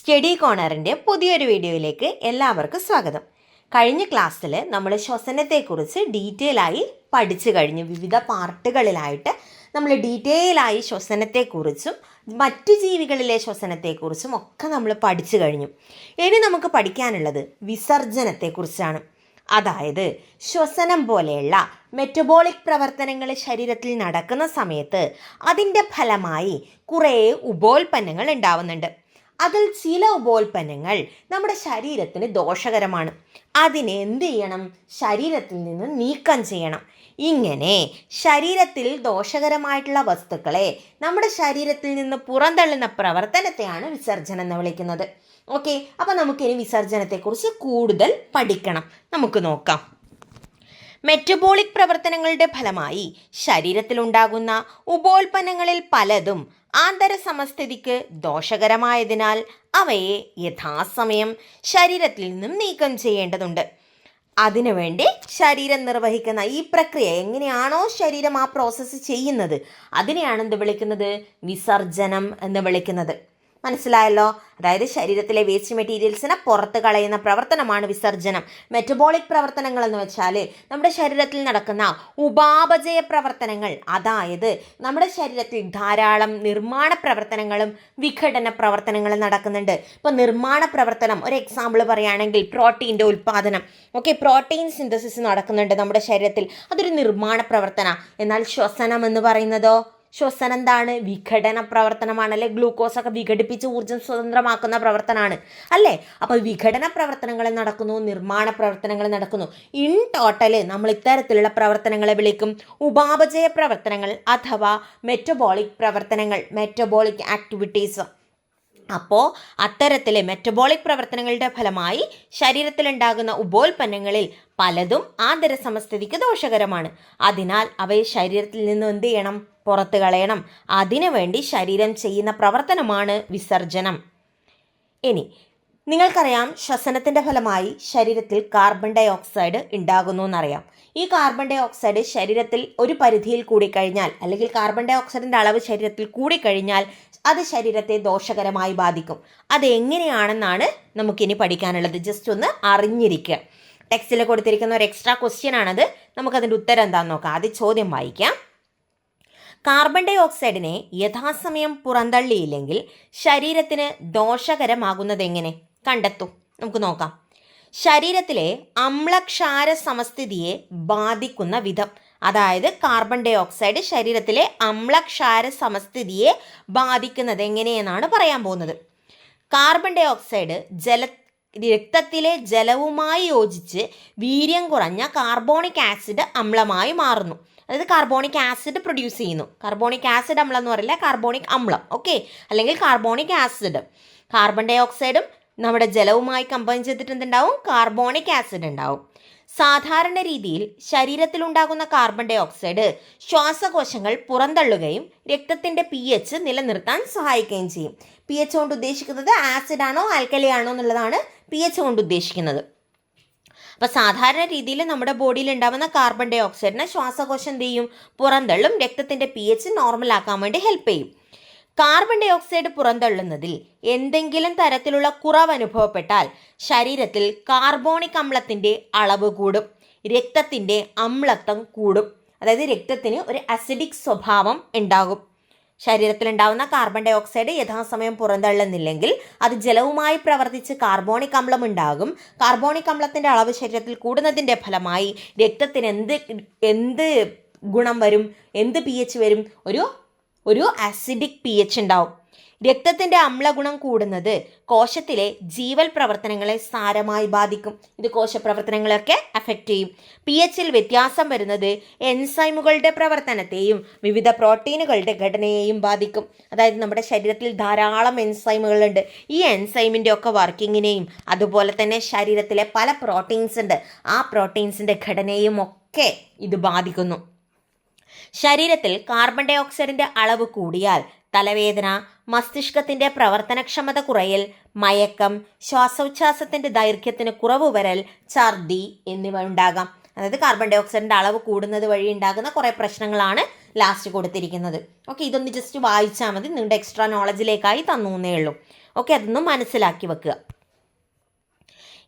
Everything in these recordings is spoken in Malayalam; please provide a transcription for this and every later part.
സ്റ്റഡി കോണറിന്റെ പുതിയൊരു വീഡിയോയിലേക്ക് എല്ലാവർക്കും സ്വാഗതം. കഴിഞ്ഞ ക്ലാസ്സിൽ നമ്മൾ ശ്വസനത്തെക്കുറിച്ച് ഡീറ്റെയിൽ ആയി പഠിച്ചു കഴിഞ്ഞു. വിവിധ പാർട്ടുകളിലായിട്ട് നമ്മൾ ഡീറ്റെയിൽ ആയി ശ്വസനത്തെക്കുറിച്ചും മറ്റു ജീവികളിലെ ശ്വസനത്തെക്കുറിച്ചും ഒക്കെ നമ്മൾ പഠിച്ചു കഴിഞ്ഞു. ഇനി നമുക്ക് പഠിക്കാനുള്ളത് വിസർജനത്തെക്കുറിച്ചാണ്. അതായത് ശ്വസനം പോലെയുള്ള മെറ്റബോളിക് പ്രവർത്തനങ്ങൾ ശരീരത്തിൽ നടക്കുന്ന സമയത്ത് അതിന്റെ ഫലമായി കുറേ ഉപോൽപ്പന്നങ്ങൾ ഉണ്ടാവുന്നുണ്ട്. അതിൽ ചില ഉപോൽപ്പന്നങ്ങൾ നമ്മുടെ ശരീരത്തിന് ദോഷകരമാണ്. അതിനെ എന്ത് ചെയ്യണം? ശരീരത്തിൽ നിന്ന് നീക്കം ചെയ്യണം. ഇങ്ങനെ ശരീരത്തിൽ ദോഷകരമായിട്ടുള്ള വസ്തുക്കളെ നമ്മുടെ ശരീരത്തിൽ നിന്ന് പുറന്തള്ളുന്ന പ്രവർത്തനത്തെയാണ് വിസർജനം എന്ന് വിളിക്കുന്നത്. ഓക്കെ അപ്പോൾ നമുക്കിനി വിസർജനത്തെക്കുറിച്ച് കൂടുതൽ പഠിക്കണം. നമുക്ക് നോക്കാം. മെറ്റബോളിക് പ്രവർത്തനങ്ങളുടെ ഫലമായി ശരീരത്തിലുണ്ടാകുന്ന ഉപോൽപ്പന്നങ്ങളിൽ പലതും ആന്തര സമസ്ഥിതിക്ക് ദോഷകരമായതിനാൽ അവയെ യഥാസമയം ശരീരത്തിൽ നിന്നും നീക്കം ചെയ്യേണ്ടതുണ്ട്. അതിനുവേണ്ടി ശരീരം നിർവഹിക്കുന്ന ഈ പ്രക്രിയ എങ്ങനെയാണോ ശരീരം ആ പ്രോസസ്സ് ചെയ്യുന്നത് അതിനെയാണ് എന്ത് വിളിക്കുന്നത്? വിസർജനം എന്ന് വിളിക്കുന്നത്. മനസ്സിലായല്ലോ? അതായത് ശരീരത്തിലെ വേസ്റ്റ് മെറ്റീരിയൽസിനെ പുറത്ത് കളയുന്ന പ്രവർത്തനമാണ് വിസർജനം മെറ്റബോളിക് പ്രവർത്തനങ്ങൾ എന്ന് വെച്ചാൽ നമ്മുടെ ശരീരത്തിൽ നടക്കുന്ന ഉപാപചയ പ്രവർത്തനങ്ങൾ. അതായത് നമ്മുടെ ശരീരത്തിൽ ധാരാളം നിർമ്മാണ പ്രവർത്തനങ്ങളും വിഘടന പ്രവർത്തനങ്ങളും നടക്കുന്നുണ്ട്. ഇപ്പോൾ നിർമ്മാണ പ്രവർത്തനം ഒരു എക്സാമ്പിൾ പറയുകയാണെങ്കിൽ പ്രോട്ടീന്റെ ഉൽപ്പാദനം ഓക്കെ പ്രോട്ടീൻ സിന്തസിസ് നടക്കുന്നുണ്ട് നമ്മുടെ ശരീരത്തിൽ. അതൊരു നിർമ്മാണ പ്രവർത്തന. എന്നാൽ ശ്വസനം എന്ന് പറയുന്നതോ ശ്വസനം എന്താണ് വിഘടന പ്രവർത്തനമാണ് അല്ലെ ഗ്ലൂക്കോസ് ഒക്കെ വിഘടിപ്പിച്ച് ഊർജം സ്വതന്ത്രമാക്കുന്ന പ്രവർത്തനമാണ്. അല്ലേ? അപ്പോൾ വിഘടന പ്രവർത്തനങ്ങൾ നടക്കുന്നു നിർമ്മാണ പ്രവർത്തനങ്ങൾ നടക്കുന്നു. ഇൻ ടോട്ടൽ നമ്മൾ ഇത്തരത്തിലുള്ള പ്രവർത്തനങ്ങളെ വിളിക്കും. ഉപാപചയ പ്രവർത്തനങ്ങൾ അഥവാ മെറ്റബോളിക് പ്രവർത്തനങ്ങൾ മെറ്റബോളിക് ആക്ടിവിറ്റീസ് അപ്പോൾ അത്തരത്തിലെ മെറ്റബോളിക് പ്രവർത്തനങ്ങളുടെ ഫലമായി ശരീരത്തിലുണ്ടാകുന്ന ഉപോൽപ്പന്നങ്ങളിൽ പലതും ആന്തര സമസ്ഥിതിക്ക് ദോഷകരമാണ്. അതിനാൽ അവയെ ശരീരത്തിൽ നിന്ന് എന്ത് ചെയ്യണം? പുറത്ത് കളയണം. അതിനുവേണ്ടി ശരീരം ചെയ്യുന്ന പ്രവർത്തനമാണ് വിസർജനം. ഇനി നിങ്ങൾക്കറിയാം ശ്വസനത്തിന്റെ ഫലമായി ശരീരത്തിൽ കാർബൺ ഡൈ ഓക്സൈഡ് ഉണ്ടാകുന്നു എന്നറിയാം ഈ കാർബൺ ഡൈ ഓക്സൈഡ് ശരീരത്തിൽ ഒരു പരിധിയിൽ കൂടിക്കഴിഞ്ഞാൽ അല്ലെങ്കിൽ കാർബൺ ഡൈ ഓക്സൈഡിന്റെ അളവ് ശരീരത്തിൽ കൂടിക്കഴിഞ്ഞാൽ അത് ശരീരത്തെ ദോഷകരമായി ബാധിക്കും. അത് എങ്ങനെയാണെന്നാണ് നമുക്കിനി പഠിക്കാനുള്ളത്. ജസ്റ്റ് ഒന്ന് അറിഞ്ഞിരിക്കുക. ടെക്സ്റ്റിൽ കൊടുത്തിരിക്കുന്ന ഒരു എക്സ്ട്രാ ക്വസ്റ്റ്യൻ ആണത്. നമുക്കതിന്റെ ഉത്തരം എന്താണെന്ന് നോക്കാം. ആദ്യം ചോദ്യം വായിക്കാം. കാർബൺ ഡൈ ഓക്സൈഡിനെ യഥാസമയം പുറന്തള്ളിയില്ലെങ്കിൽ ശരീരത്തിന് ദോഷകരമാകുന്നതെങ്ങനെ? കണ്ടെത്തൂ. നമുക്ക് നോക്കാം. ശരീരത്തിലെ അമ്ലക്ഷാര സമസ്ഥിതിയെ ബാധിക്കുന്ന വിധം. അതായത് കാർബൺ ഡൈ ഓക്സൈഡ് ശരീരത്തിലെ അമ്ലക്ഷാര സമസ്ഥിതിയെ ബാധിക്കുന്നത് എങ്ങനെയെന്നാണ് പറയാൻ പോകുന്നത്. കാർബൺ ഡൈ ഓക്സൈഡ് ജല രക്തത്തിലെ ജലവുമായി യോജിച്ച് വീര്യം കുറഞ്ഞ കാർബോണിക് ആസിഡ് അമ്ലമായി മാറുന്നു. അതായത് കാർബോണിക് ആസിഡ് പ്രൊഡ്യൂസ് ചെയ്യുന്നു. കാർബോണിക് ആസിഡ് അമ്ലം എന്ന് പറയില്ല കാർബോണിക് അമ്ലം ഓക്കെ അല്ലെങ്കിൽ കാർബോണിക് ആസിഡ് കാർബൺ ഡൈ ഓക്സൈഡും നമ്മുടെ ജലവുമായി കമ്പൈൻ ചെയ്തിട്ട് എന്തുണ്ടാവും? കാർബോണിക് ആസിഡ് ഉണ്ടാവും. സാധാരണ രീതിയിൽ ശരീരത്തിൽ ഉണ്ടാകുന്ന കാർബൺ ഡൈ ഓക്സൈഡ് ശ്വാസകോശങ്ങൾ പുറന്തള്ളുകയും രക്തത്തിന്റെ പി എച്ച് നിലനിർത്താൻ സഹായിക്കുകയും ചെയ്യും. പി എച്ച് കൊണ്ട് ഉദ്ദേശിക്കുന്നത് ആസിഡാണോ ആണോ ആൽക്കലി ആണോ എന്നുള്ളതാണ് പി എച്ച് കൊണ്ട് ഉദ്ദേശിക്കുന്നത്. അപ്പോൾ സാധാരണ രീതിയിൽ നമ്മുടെ ബോഡിയിൽ ഉണ്ടാവുന്ന കാർബൺ ഡൈ ഓക്സൈഡിനെ ശ്വാസകോശം എന്ത് ചെയ്യും? പുറന്തള്ളും. രക്തത്തിന്റെ പി എച്ച് നോർമലാക്കാൻ വേണ്ടി ഹെൽപ്പ് ചെയ്യും. കാർബൺ ഡൈ ഓക്സൈഡ് പുറന്തള്ളുന്നതിൽ എന്തെങ്കിലും തരത്തിലുള്ള കുറവ് അനുഭവപ്പെട്ടാൽ ശരീരത്തിൽ കാർബോണിക് അമ്ലത്തിന്റെ അളവ് കൂടും. രക്തത്തിന്റെ അമ്ലത്വം കൂടും. അതായത് രക്തത്തിന് ഒരു അസിഡിക് സ്വഭാവം ഉണ്ടാകും. ശരീരത്തിലുണ്ടാവുന്ന കാർബൺ ഡൈ ഓക്സൈഡ് യഥാസമയം പുറന്തള്ളുന്നില്ലെങ്കിൽ അത് ജലവുമായി പ്രവർത്തിച്ച് കാർബോണിക് അമ്ലം ഉണ്ടാകും. കാർബോണിക് അമ്ലത്തിന്റെ അളവ് ശരീരത്തിൽ കൂടുന്നതിന്റെ ഫലമായി രക്തത്തിന് എന്ത് എന്ത് ഗുണം വരും? എന്ത് പി എച്ച് വരും? ഒരു ഒരു ആസിഡിക് പി എച്ച് ഉണ്ടാവും. രക്തത്തിന്റെ അമ്ലഗുണം കൂടുന്നത് കോശത്തിലെ ജീവൽ പ്രവർത്തനങ്ങളെ സാരമായി ബാധിക്കും. ഇത് കോശപ്രവർത്തനങ്ങളൊക്കെ അഫക്റ്റ് ചെയ്യും. പി എച്ചിൽ വ്യത്യാസം വരുന്നത് എൻസൈമുകളുടെ പ്രവർത്തനത്തെയും വിവിധ പ്രോട്ടീനുകളുടെ ഘടനയെയും ബാധിക്കും. അതായത് നമ്മുടെ ശരീരത്തിൽ ധാരാളം എൻസൈമുകളുണ്ട് ഈ എൻസൈമിന്റെ ഒക്കെ വർക്കിങ്ങിനെയും അതുപോലെ തന്നെ ശരീരത്തിലെ പല പ്രോട്ടീൻസ് ഉണ്ട്. ആ പ്രോട്ടീൻസിന്റെ ഘടനയും ഒക്കെ ഇത് ബാധിക്കുന്നു. ശരീരത്തിൽ കാർബൺ ഡൈ ഓക്സൈഡിന്റെ അളവ് കൂടിയാൽ തലവേദന മസ്തിഷ്കത്തിന്റെ പ്രവർത്തനക്ഷമത കുറയൽ മയക്കം ശ്വാസോച്ഛാസത്തിന്റെ ദൈർഘ്യത്തിന് കുറവ് വരൽ ഛർദി എന്നിവ ഉണ്ടാകാം. അതായത് കാർബൺ ഡൈ ഓക്സൈഡിന്റെ അളവ് കൂടുന്നത് വഴി ഉണ്ടാകുന്ന കുറേ പ്രശ്നങ്ങളാണ് ലാസ്റ്റ് കൊടുത്തിരിക്കുന്നത്. ഓക്കെ ഇതൊന്ന് ജസ്റ്റ് വായിച്ചാൽ മതി. നിങ്ങളുടെ എക്സ്ട്രാ നോളജിലേക്കായി തന്നു എന്നേ ഉള്ളൂ. ഓക്കെ അതൊന്ന് മനസ്സിലാക്കി വെക്കുക.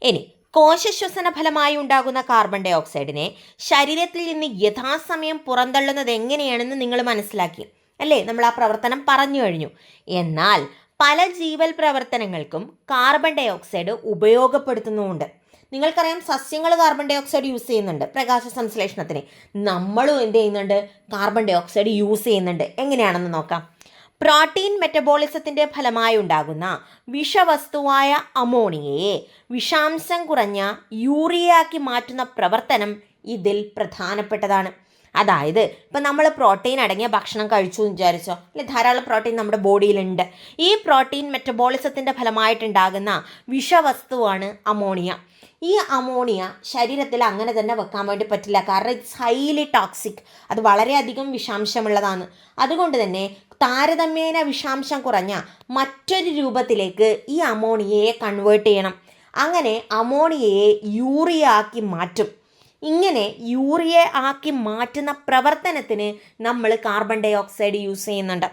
ഇനി കോശശ്വസന ഫലമായി ഉണ്ടാകുന്ന കാർബൺ ഡൈ ഓക്സൈഡിനെ ശരീരത്തിൽ നിന്ന് യഥാസമയം പുറന്തള്ളുന്നത് എങ്ങനെയാണെന്ന് നിങ്ങൾ മനസ്സിലാക്കി. അല്ലേ? നമ്മൾ ആ പ്രവർത്തനം പറഞ്ഞു കഴിഞ്ഞു. എന്നാൽ പല ജീവൽ പ്രവർത്തനങ്ങൾക്കും കാർബൺ ഡൈ ഓക്സൈഡ് ഉപയോഗപ്പെടുത്തുന്നുമുണ്ട്. നിങ്ങൾക്കറിയാം സസ്യങ്ങൾ കാർബൺ ഡൈ ഓക്സൈഡ് യൂസ് ചെയ്യുന്നുണ്ട് പ്രകാശ സംശ്ലേഷണത്തിന്. നമ്മളും എന്ത് ചെയ്യുന്നുണ്ട്? കാർബൺ ഡൈ ഓക്സൈഡ് യൂസ് ചെയ്യുന്നുണ്ട്. എങ്ങനെയാണെന്ന് നോക്കാം. പ്രോട്ടീൻ മെറ്റബോളിസത്തിന്റെ ഫലമായി ഉണ്ടാകുന്ന വിഷവസ്തുവായ അമോണിയയെ വിഷാംശം കുറഞ്ഞ യൂറിയയാക്കി മാറ്റുന്ന പ്രവർത്തനം ഇതിൽ പ്രധാനപ്പെട്ടതാണ്. അതായത് ഇപ്പം നമ്മൾ പ്രോട്ടീൻ അടങ്ങിയ ഭക്ഷണം കഴിച്ചു എന്ന് വിചാരിച്ചോ അല്ലെ ധാരാളം പ്രോട്ടീൻ നമ്മുടെ ബോഡിയിലുണ്ട് ഈ പ്രോട്ടീൻ മെറ്റബോളിസത്തിന്റെ ഫലമായിട്ടുണ്ടാകുന്ന വിഷവസ്തുവാണ് അമോണിയ ഈ അമോണിയ ശരീരത്തിൽ അങ്ങനെ തന്നെ വെക്കാൻ വേണ്ടി പറ്റില്ല കാരണം ഇറ്റ്സ് ഹൈലി ടോക്സിക് അത് വളരെയധികം വിഷാംശമുള്ളതാണ്. അതുകൊണ്ട് തന്നെ താരതമ്യേന വിഷാംശം കുറഞ്ഞ മറ്റൊരു രൂപത്തിലേക്ക് ഈ അമോണിയയെ കൺവേർട്ട് ചെയ്യണം. അങ്ങനെ അമോണിയയെ യൂറിയ ആക്കി മാറ്റും. ഇങ്ങനെ യൂറിയ ആക്കി മാറ്റുന്ന പ്രവർത്തനത്തിന് നമ്മൾ കാർബൺ ഡൈ ഓക്സൈഡ് യൂസ് ചെയ്യുന്നുണ്ട്.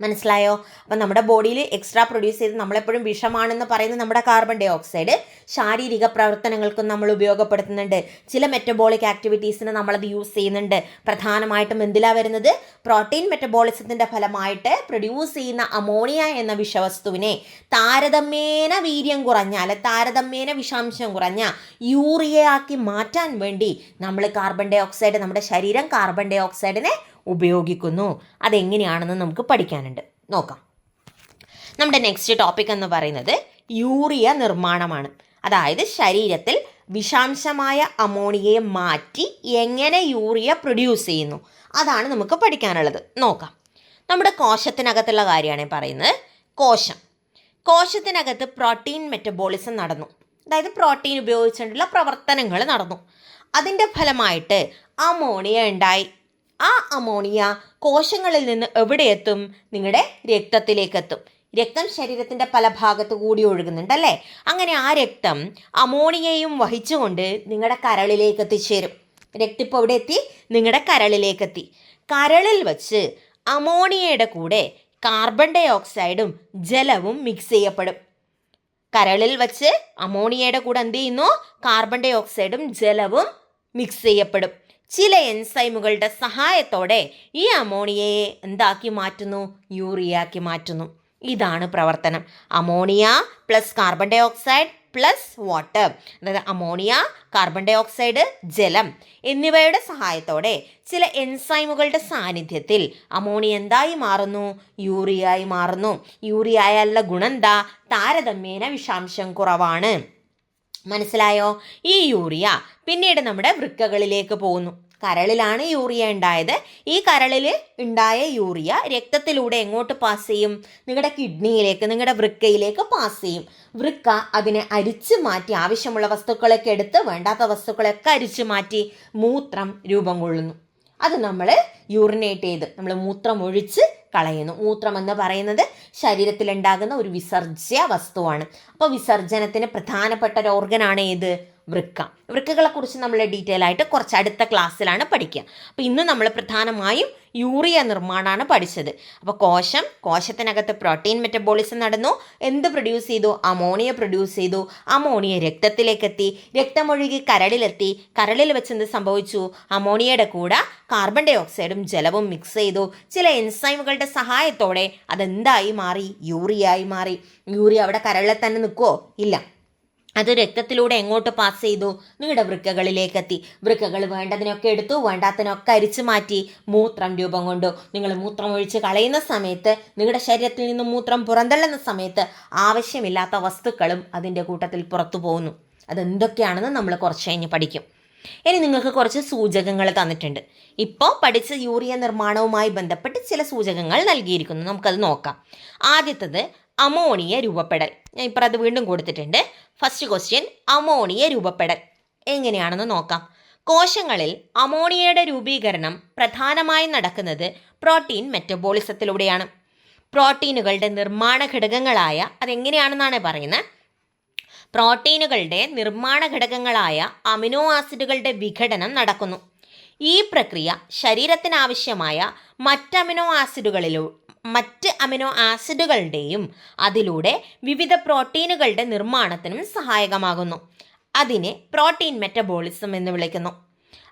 മനസ്സിലായോ? അപ്പം നമ്മുടെ ബോഡിയിൽ എക്സ്ട്രാ പ്രൊഡ്യൂസ് ചെയ്ത് നമ്മളെപ്പോഴും വിഷമാണെന്ന് പറയുന്ന നമ്മുടെ കാർബൺ ഡൈ ഓക്സൈഡ് ശാരീരിക പ്രവർത്തനങ്ങൾക്കും നമ്മൾ ഉപയോഗപ്പെടുത്തുന്നുണ്ട്. ചില മെറ്റബോളിക് ആക്ടിവിറ്റീസിന് നമ്മളത് യൂസ് ചെയ്യുന്നുണ്ട്. പ്രധാനമായിട്ടും എന്തിലാണ് വരുന്നത്? പ്രോട്ടീൻ മെറ്റബോളിസത്തിന്റെ ഫലമായിട്ട് പ്രൊഡ്യൂസ് ചെയ്യുന്ന അമോണിയ എന്ന വിഷവസ്തുവിനെ താരതമ്യേന വീര്യം കുറഞ്ഞ അല്ലെ താരതമ്യേന വിഷാംശം കുറഞ്ഞ യൂറിയയാക്കി മാറ്റാൻ വേണ്ടി നമ്മൾ കാർബൺ ഡൈ ഓക്സൈഡ് നമ്മുടെ ശരീരം കാർബൺ ഡൈ ഓക്സൈഡിനെ ഉപയോഗിക്കുന്നു. അതെങ്ങനെയാണെന്ന് നമുക്ക് പഠിക്കാനുണ്ട്. നോക്കാം. നമ്മുടെ നെക്സ്റ്റ് ടോപ്പിക് എന്ന് പറയുന്നത് യൂറിയ നിർമ്മാണമാണ്. അതായത് ശരീരത്തിൽ വിഷാംശമായ അമോണിയയെ മാറ്റി എങ്ങനെ യൂറിയ പ്രൊഡ്യൂസ് ചെയ്യുന്നു? അതാണ് നമുക്ക് പഠിക്കാനുള്ളത്. നോക്കാം. നമ്മുടെ കോശത്തിനകത്തുള്ള കാര്യമാണ് പറയുന്നത്. കോശം. കോശത്തിനകത്ത് പ്രോട്ടീൻ മെറ്റബോളിസം നടന്നു. അതായത് പ്രോട്ടീൻ ഉപയോഗിച്ചുകൊണ്ടുള്ള പ്രവർത്തനങ്ങൾ നടന്നു. അതിന്റെ ഫലമായിട്ട് അമോണിയ ഉണ്ടായി. ആ അമോണിയ കോശങ്ങളിൽ നിന്ന് എവിടെ എത്തും നിങ്ങളുടെ രക്തത്തിലേക്ക് എത്തും രക്തം ശരീരത്തിന്റെ പല ഭാഗത്തു കൂടി ഒഴുകുന്നുണ്ട് അല്ലേ അങ്ങനെ ആ രക്തം അമോണിയയും വഹിച്ചുകൊണ്ട് നിങ്ങളുടെ കരളിലേക്ക് എത്തിച്ചേരും രക്തം ഇപ്പോൾ എവിടെ എത്തി നിങ്ങളുടെ കരളിലേക്ക് എത്തി കരളിൽ വച്ച് അമോണിയയുടെ കൂടെ കാർബൺ ഡൈ ഓക്സൈഡും ജലവും മിക്സ് ചെയ്യപ്പെടും. കരളിൽ വച്ച് അമോണിയയുടെ കൂടെ എന്ത് ചെയ്യുന്നു? കാർബൺ ഡൈ ഓക്സൈഡും ജലവും മിക്സ് ചെയ്യപ്പെടും. ചില എൻസൈമുകളുടെ സഹായത്തോടെ ഈ അമോണിയയെ എന്താക്കി മാറ്റുന്നു? യൂറിയാക്കി മാറ്റുന്നു. ഇതാണ് പ്രവർത്തനം. Ammonia plus carbon dioxide plus water. അതായത് അമോണിയ കാർബൺ ഡൈ ഓക്സൈഡ് ജലം എന്നിവയുടെ സഹായത്തോടെ ചില എൻസൈമുകളുടെ സാന്നിധ്യത്തിൽ അമോണിയ എന്തായി മാറുന്നു? യൂറിയായി മാറുന്നു. യൂറിയായുള്ള ഗുണം എന്താ? താരതമ്യേന വിഷാംശം കുറവാണ്. മനസ്സിലായോ? ഈ യൂറിയ പിന്നീട് നമ്മുടെ വൃക്കകളിലേക്ക് പോകുന്നു. കരളിലാണ് യൂറിയ ഉണ്ടായത്. ഈ കരളിൽ ഉണ്ടായ യൂറിയ രക്തത്തിലൂടെ എങ്ങോട്ട് പാസ് ചെയ്യും? നിങ്ങളുടെ കിഡ്നിയിലേക്ക് നിങ്ങളുടെ വൃക്കയിലേക്ക് പാസ് ചെയ്യും. വൃക്ക അതിനെ അരിച്ചു മാറ്റി ആവശ്യമുള്ള വസ്തുക്കളൊക്കെ എടുത്ത് വേണ്ടാത്ത വസ്തുക്കളൊക്കെ അരിച്ചു മാറ്റി മൂത്രം രൂപം കൊള്ളുന്നു. അത് നമ്മൾ യൂറിനേറ്റ് ചെയ്ത് നമ്മൾ മൂത്രം ഒഴിച്ച് കളയുന്നു. മൂത്രം എന്ന് പറയുന്നത് ശരീരത്തിലുണ്ടാകുന്ന ഒരു വിസർജ്യ വസ്തുവാണ്. അപ്പോൾ വിസർജനത്തിന് പ്രധാനപ്പെട്ട ഒരു ഓർഗനാണ് ഏത്? വൃക്ക. വൃക്കകളെ കുറിച്ച് നമ്മൾ ഡീറ്റെയിൽ ആയിട്ട് കുറച്ച് അടുത്ത ക്ലാസ്സിലാണ് പഠിക്കുക അപ്പോൾ ഇന്ന് നമ്മൾ പ്രധാനമായും യൂറിയ നിർമ്മാണമാണ് പഠിച്ചത്. അപ്പോൾ കോശം കോശത്തിനകത്ത് പ്രോട്ടീൻ മെറ്റബോളിസം നടന്നു. എന്ത് പ്രൊഡ്യൂസ് ചെയ്തു? അമോണിയ പ്രൊഡ്യൂസ് ചെയ്തു. അമോണിയ രക്തത്തിലേക്കെത്തി. രക്തമൊഴുകി കരളിലെത്തി. കരളിൽ വെച്ച് എന്ത് സംഭവിച്ചു? അമോണിയയുടെ കൂടെ കാർബൺ ഡൈ ഓക്സൈഡും ജലവും മിക്സ് ചെയ്തു. ചില എൻസൈമുകളുടെ സഹായത്തോടെ അതെന്തായി മാറി? യൂറിയായി മാറി. യൂറിയ അവിടെ കരളിൽ തന്നെ നിൽക്കുമോ ഇല്ല. അത് രക്തത്തിലൂടെ എങ്ങോട്ട് പാസ് ചെയ്തു? നിങ്ങളുടെ വൃക്കകളിലേക്ക് എത്തി വൃക്കകൾ വേണ്ടതിനൊക്കെ എടുത്തു വേണ്ടാത്തതിനൊക്കെ അരിച്ചു മാറ്റി മൂത്രം രൂപം കൊണ്ടു. നിങ്ങൾ മൂത്രം ഒഴിച്ച് കളയുന്ന സമയത്ത് നിങ്ങളുടെ ശരീരത്തിൽ നിന്ന് മൂത്രം പുറന്തള്ളുന്ന സമയത്ത് ആവശ്യമില്ലാത്ത വസ്തുക്കളും അതിന്റെ കൂട്ടത്തിൽ പുറത്തു പോകുന്നു. അതെന്തൊക്കെയാണെന്ന് നമ്മൾ കുറച്ച് കഴിഞ്ഞ് പഠിക്കും. ഇനി നിങ്ങൾക്ക് കുറച്ച് സൂചകങ്ങൾ തന്നിട്ടുണ്ട്. ഇപ്പോൾ പഠിച്ച യൂറിയ നിർമ്മാണവുമായി ബന്ധപ്പെട്ട് ചില സൂചകങ്ങൾ നൽകിയിരിക്കുന്നു. നമുക്കത് നോക്കാം. ആദ്യത്തത് അമോണിയ രൂപപ്പെടൽ. ഞാൻ ഇപ്പോൾ അത് വീണ്ടും കൊടുത്തിട്ടുണ്ട്. ഫസ്റ്റ് ക്വസ്റ്റ്യൻ അമോണിയ രൂപപ്പെടൽ. എങ്ങനെയാണെന്ന് നോക്കാം. കോശങ്ങളിൽ അമോണിയയുടെ രൂപീകരണം പ്രധാനമായും നടക്കുന്നത് പ്രോട്ടീൻ മെറ്റബോളിസത്തിലൂടെയാണ്. പ്രോട്ടീനുകളുടെ നിർമ്മാണ ഘടകങ്ങളായ അതെങ്ങനെയാണെന്നാണ് പറയുന്നത്? പ്രോട്ടീനുകളുടെ നിർമ്മാണ ഘടകങ്ങളായ അമിനോ ആസിഡുകളുടെ വിഘടനം നടക്കുന്നു. ഈ പ്രക്രിയ ശരീരത്തിനാവശ്യമായ മറ്റ് അമിനോ ആസിഡുകളിലൂ മറ്റ് അമിനോ ആസിഡുകളുടെയും അതിലൂടെ വിവിധ പ്രോട്ടീനുകളുടെ നിർമ്മാണത്തിനും സഹായകമാകുന്നു. അതിനെ പ്രോട്ടീൻ മെറ്റബോളിസം എന്ന് വിളിക്കുന്നു.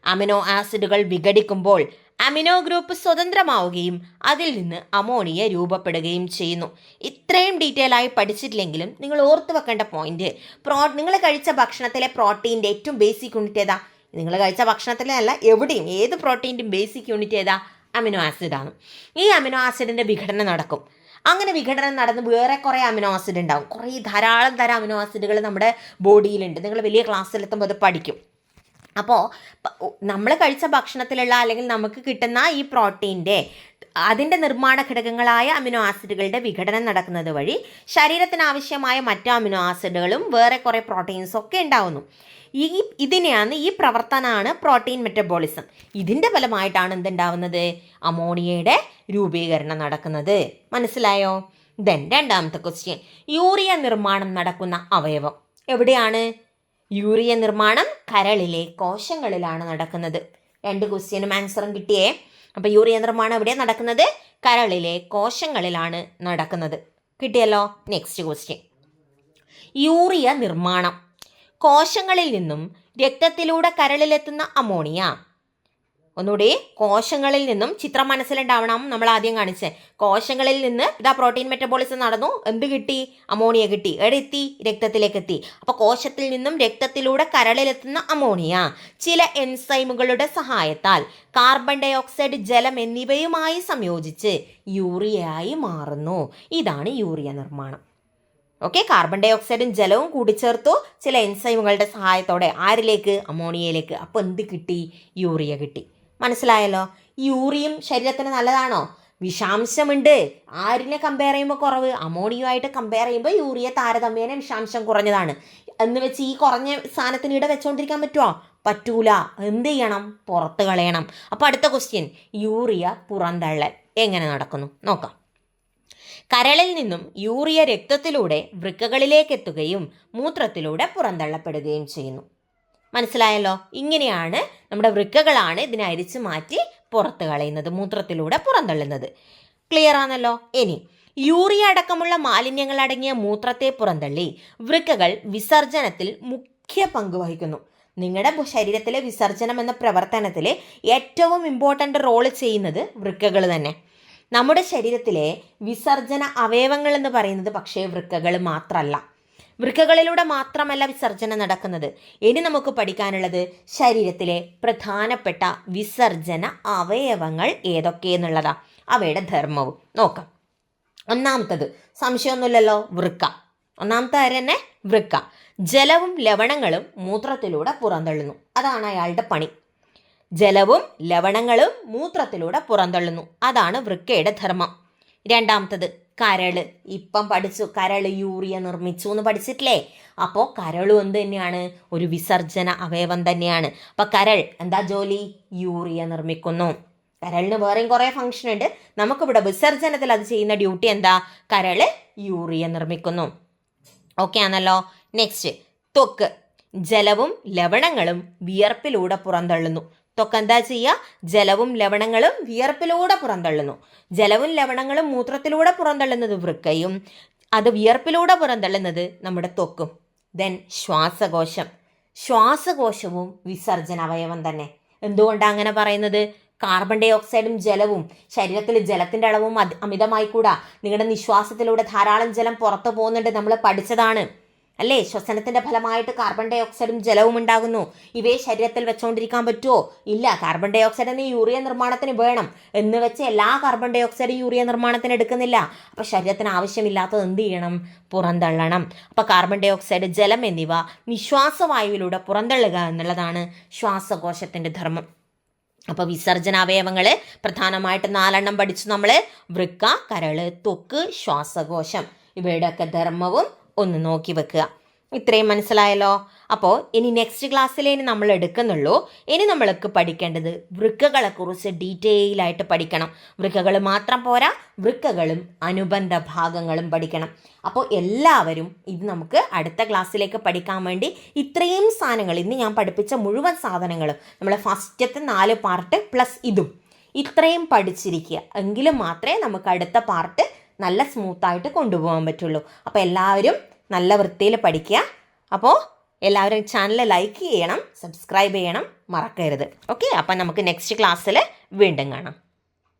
അമിനോ ആസിഡുകൾ വിഘടിക്കുമ്പോൾ അമിനോ ഗ്രൂപ്പ് സ്വതന്ത്രമാവുകയും അതിൽ നിന്ന് അമോണിയ രൂപപ്പെടുകയും ചെയ്യുന്നു. ഇത്രയും ഡീറ്റെയിൽ ആയി പഠിച്ചിട്ടില്ലെങ്കിലും നിങ്ങൾ ഓർത്തു വെക്കേണ്ട പോയിന്റ്. പ്രോ നിങ്ങൾ കഴിച്ച ഭക്ഷണത്തിലെ പ്രോട്ടീന്റെ ഏറ്റവും ബേസിക് യൂണിറ്റ് ഏതാ? നിങ്ങൾ കഴിച്ച ഭക്ഷണത്തിലെ അല്ല എവിടെയും ഏത് പ്രോട്ടീന്റെയും ബേസിക് യൂണിറ്റ് ഏതാ? അമിനോ ആസിഡാണ്. ഈ അമിനോ ആസിഡിന്റെ വിഘടനം നടക്കും. അങ്ങനെ വിഘടനം നടന്ന് വേറെ കുറേ അമിനോ ആസിഡ് ഉണ്ടാവും. കുറേ ധാരാളം തരം അമിനോ ആസിഡുകൾ നമ്മുടെ ബോഡിയിലുണ്ട്. നിങ്ങൾ വലിയ ക്ലാസ്സിലെത്തുമ്പോൾ അത് പഠിക്കും. അപ്പോൾ നമ്മൾ കഴിച്ച ഭക്ഷണത്തിലുള്ള അല്ലെങ്കിൽ നമുക്ക് കിട്ടുന്ന ഈ പ്രോട്ടീന്റെ അതിന്റെ നിർമ്മാണ ഘടകങ്ങളായ അമിനോ ആസിഡുകളുടെ വിഘടനം നടക്കുന്നത് വഴി ശരീരത്തിന് ആവശ്യമായ മറ്റു അമിനോ ആസിഡുകളും വേറെ കുറേ പ്രോട്ടീൻസും ഒക്കെ ഉണ്ടാവുന്നു. ഈ ഇതിനെയാണ് ഈ പ്രവർത്തനമാണ് പ്രോട്ടീൻ മെറ്റബോളിസം. ഇതിന്റെ ഫലമായിട്ടാണ് എന്തുണ്ടാവുന്നത്? അമോണിയയുടെ രൂപീകരണം നടക്കുന്നത്. മനസ്സിലായോ? ദെൻ രണ്ടാമത്തെ ക്വസ്റ്റ്യൻ യൂറിയ നിർമ്മാണം നടക്കുന്ന അവയവം എവിടെയാണ്? യൂറിയ നിർമ്മാണം കരളിലെ കോശങ്ങളിലാണ് നടക്കുന്നത്. രണ്ട് ക്വസ്റ്റ്യനും ആൻസറും കിട്ടിയേ. അപ്പോൾ യൂറിയ നിർമ്മാണം എവിടെയാണ് നടക്കുന്നത്? കരളിലെ കോശങ്ങളിലാണ് നടക്കുന്നത്. കിട്ടിയല്ലോ? നെക്സ്റ്റ് ക്വസ്റ്റ്യൻ യൂറിയ നിർമ്മാണം കോശങ്ങളിൽ നിന്നും രക്തത്തിലൂടെ കരളിലെത്തുന്ന അമോണിയ. ഒന്നുകൂടി കോശങ്ങളിൽ നിന്നും ചിത്രം മനസ്സിലുണ്ടാവണം. നമ്മൾ ആദ്യം കാണിച്ചേ. കോശങ്ങളിൽ നിന്ന് ഇതാ പ്രോട്ടീൻ മെറ്റബോളിസം നടന്നു. എന്ത് കിട്ടി? അമോണിയ കിട്ടി. എവിടെ എത്തി? രക്തത്തിലേക്ക് എത്തി. അപ്പോൾ കോശത്തിൽ നിന്നും രക്തത്തിലൂടെ കരളിലെത്തുന്ന അമോണിയ. ചില എൻസൈമുകളുടെ സഹായത്താൽ കാർബൺ ഡൈ ഓക്സൈഡ് ജലം എന്നിവയുമായി സംയോജിച്ച് യൂറിയയായി മാറുന്നു. ഇതാണ് യൂറിയ നിർമ്മാണം. ഓക്കെ കാർബൺ ഡൈ ഓക്സൈഡും ജലവും കൂടിച്ചേർത്തു ചില എൻസൈമുകളുടെ സഹായത്തോടെ ആരിലേക്ക്? അമോണിയയിലേക്ക്. അപ്പോൾ എന്ത് കിട്ടി? യൂറിയ കിട്ടി. മനസ്സിലായല്ലോ? യൂറിയും ശരീരത്തിന് നല്ലതാണോ? വിഷാംശമുണ്ട്. ആരിനെ കമ്പയർ ചെയ്യുമ്പോൾ കുറവ്? അമോണിയുമായിട്ട് കമ്പയർ ചെയ്യുമ്പോൾ യൂറിയ താരതമ്യേന വിഷാംശം കുറഞ്ഞതാണ്. എന്ന് വെച്ച് ഈ കുറഞ്ഞ സാധനത്തിന് ഇട വെച്ചുകൊണ്ടിരിക്കാൻ പറ്റുമോ പറ്റൂല. എന്ത് ചെയ്യണം? പുറത്ത് കളയണം. അപ്പോൾ അടുത്ത ക്വസ്റ്റ്യൻ യൂറിയ പുറന്തള്ളൽ. എങ്ങനെ നടക്കുന്നു? നോക്കാം. കരളിൽ നിന്നും യൂറിയ രക്തത്തിലൂടെ വൃക്കകളിലേക്ക് എത്തുകയും മൂത്രത്തിലൂടെ പുറന്തള്ളപ്പെടുകയും ചെയ്യുന്നു. മനസ്സിലായല്ലോ? ഇങ്ങനെയാണ് നമ്മുടെ വൃക്കകളാണ് ഇതിനെ അരിച്ചു മാറ്റി പുറത്ത് കളയുന്നത് മൂത്രത്തിലൂടെ പുറന്തള്ളുന്നത്. ക്ലിയർ ആണല്ലോ? ഇനി യൂറിയ അടക്കമുള്ള മാലിന്യങ്ങൾ അടങ്ങിയ മൂത്രത്തെ പുറന്തള്ളി വൃക്കകൾ വിസർജനത്തിൽ മുഖ്യ പങ്ക് വഹിക്കുന്നു. നിങ്ങളുടെ ശരീരത്തിലെ വിസർജനം എന്ന പ്രവർത്തനത്തിൽ ഏറ്റവും ഇമ്പോർട്ടന്റ് റോൾ ചെയ്യുന്നത് വൃക്കകൾ തന്നെ. നമ്മുടെ ശരീരത്തിലെ വിസർജന അവയവങ്ങൾ എന്ന് പറയുന്നത് പക്ഷേ വൃക്കകൾ മാത്രമല്ല വൃക്കകളിലൂടെ മാത്രമല്ല വിസർജനം നടക്കുന്നത്. ഇനി നമുക്ക് പഠിക്കാനുള്ളത് ശരീരത്തിലെ പ്രധാനപ്പെട്ട വിസർജന അവയവങ്ങൾ ഏതൊക്കെയെന്നുള്ളതാ അവയുടെ ധർമ്മവും. നോക്കാം. ഒന്നാമത്തത് സംശയമൊന്നുമില്ലല്ലോ വൃക്ക. ഒന്നാമത്തെ കാര്യം തന്നെ വൃക്ക. ജലവും ലവണങ്ങളും മൂത്രത്തിലൂടെ പുറന്തള്ളുന്നു. അതാണ് അയാളുടെ പണി. ജലവും ലവണങ്ങളും മൂത്രത്തിലൂടെ പുറന്തള്ളുന്നു. അതാണ് വൃക്കയുടെ ധർമ്മം. രണ്ടാമത്തത് കരൾ. ഇപ്പം പഠിച്ചു. കരൾ യൂറിയ നിർമ്മിച്ചു എന്ന് പഠിച്ചിട്ടില്ലേ? അപ്പോൾ കരളും എന്ത് തന്നെയാണ്? ഒരു വിസർജന അവയവം തന്നെയാണ്. അപ്പം കരൾ എന്താ ജോലി? യൂറിയ നിർമ്മിക്കുന്നു. കരളിന് വേറെയും കുറേ ഫംഗ്ഷൻ ഉണ്ട്. നമുക്കിവിടെ വിസർജനത്തിൽ അത് ചെയ്യുന്ന ഡ്യൂട്ടി എന്താ? കരൾ യൂറിയ നിർമ്മിക്കുന്നു. ഓക്കെ ആണല്ലോ. നെക്സ്റ്റ് ത്വക്ക്. ജലവും ലവണങ്ങളും വിയർപ്പിലൂടെ പുറന്തള്ളുന്നു. ത്വക്ക് എന്താ ചെയ്യുക ജലവും ലവണങ്ങളും വിയർപ്പിലൂടെ പുറന്തള്ളുന്നു. ജലവും ലവണങ്ങളും മൂത്രത്തിലൂടെ പുറന്തള്ളുന്നത് വൃക്കയും അത് വിയർപ്പിലൂടെ പുറന്തള്ളുന്നത് നമ്മുടെ തൊക്കും. ദെൻ ശ്വാസകോശം. ശ്വാസകോശവും വിസർജന അവയവം തന്നെ. എന്തുകൊണ്ടാണ് അങ്ങനെ പറയുന്നത്? കാർബൺ ഡൈ ഓക്സൈഡും ജലവും ശരീരത്തിൽ ജലത്തിന്റെ അളവും അമിതമായി കൂടാ നിങ്ങളുടെ നിശ്വാസത്തിലൂടെ ധാരാളം ജലം പുറത്തു പോകുന്നുണ്ട്. നമ്മൾ പഠിച്ചതാണ്. അല്ലേ? ശ്വസനത്തിന്റെ ഫലമായിട്ട് കാർബൺ ഡൈ ഓക്സൈഡും ജലവും ഉണ്ടാകുന്നു. ഇവയെ ശരീരത്തിൽ വെച്ചുകൊണ്ടിരിക്കാൻ പറ്റുമോ ഇല്ല. കാർബൺ ഡൈ ഓക്സൈഡ് എന്ന് യൂറിയ നിർമ്മാണത്തിന് വേണം. എന്ന് വെച്ച് എല്ലാ കാർബൺ ഡൈ ഓക്സൈഡും യൂറിയ നിർമ്മാണത്തിന് എടുക്കുന്നില്ല. അപ്പോൾ ശരീരത്തിന് ആവശ്യമില്ലാത്തത് എന്ത് ചെയ്യണം? പുറന്തള്ളണം. അപ്പോൾ കാർബൺ ഡൈ ഓക്സൈഡ് ജലം എന്നിവ നിശ്വാസവായുവിലൂടെ പുറന്തള്ളുക എന്നുള്ളതാണ് ശ്വാസകോശത്തിന്റെ ധർമ്മം. അപ്പോൾ വിസർജന അവയവങ്ങൾ പ്രധാനമായിട്ട് നാലെണ്ണം പഠിച്ചു നമ്മൾ വൃക്ക കരൾ തൊക്ക് ശ്വാസകോശം. ഇവയുടെയൊക്കെ ധർമ്മവും ഒന്ന് നോക്കി വെക്കുക. ഇത്രയും മനസ്സിലായല്ലോ? അപ്പോൾ ഇനി നെക്സ്റ്റ് ക്ലാസ്സിലേ ഇനി നമ്മൾ എടുക്കുന്നുള്ളൂ. ഇനി നമ്മൾക്ക് പഠിക്കേണ്ടത് വൃക്കകളെക്കുറിച്ച് ഡീറ്റെയിൽ ആയിട്ട് പഠിക്കണം. വൃക്കകൾ മാത്രം പോരാ വൃക്കകളും അനുബന്ധ ഭാഗങ്ങളും പഠിക്കണം. അപ്പോൾ എല്ലാവരും ഇത് നമുക്ക് അടുത്ത ക്ലാസ്സിലേക്ക് പഠിക്കാൻ വേണ്ടി ഇത്രയും സാധനങ്ങൾ ഇന്ന് ഞാൻ പഠിപ്പിച്ച മുഴുവൻ സാധനങ്ങളും നമ്മളെ ഫസ്റ്റത്തെ നാല് പാർട്ട് പ്ലസ് ഇതും. ഇത്രയും പഠിച്ചിരിക്കുക. എങ്കിലും മാത്രമേ നമുക്ക് അടുത്ത പാർട്ട് നല്ല സ്മൂത്തായിട്ട് കൊണ്ടുപോകാൻ പറ്റുള്ളൂ. അപ്പോൾ എല്ലാവരും നല്ല വൃത്തിയിൽ പഠിക്കുക. അപ്പോൾ എല്ലാവരും ചാനൽ ലൈക്ക് ചെയ്യണം സബ്സ്ക്രൈബ് ചെയ്യണം മറക്കരുത്. ഓക്കെ അപ്പം നമുക്ക് നെക്സ്റ്റ് ക്ലാസ്സിൽ വീണ്ടും കാണാം.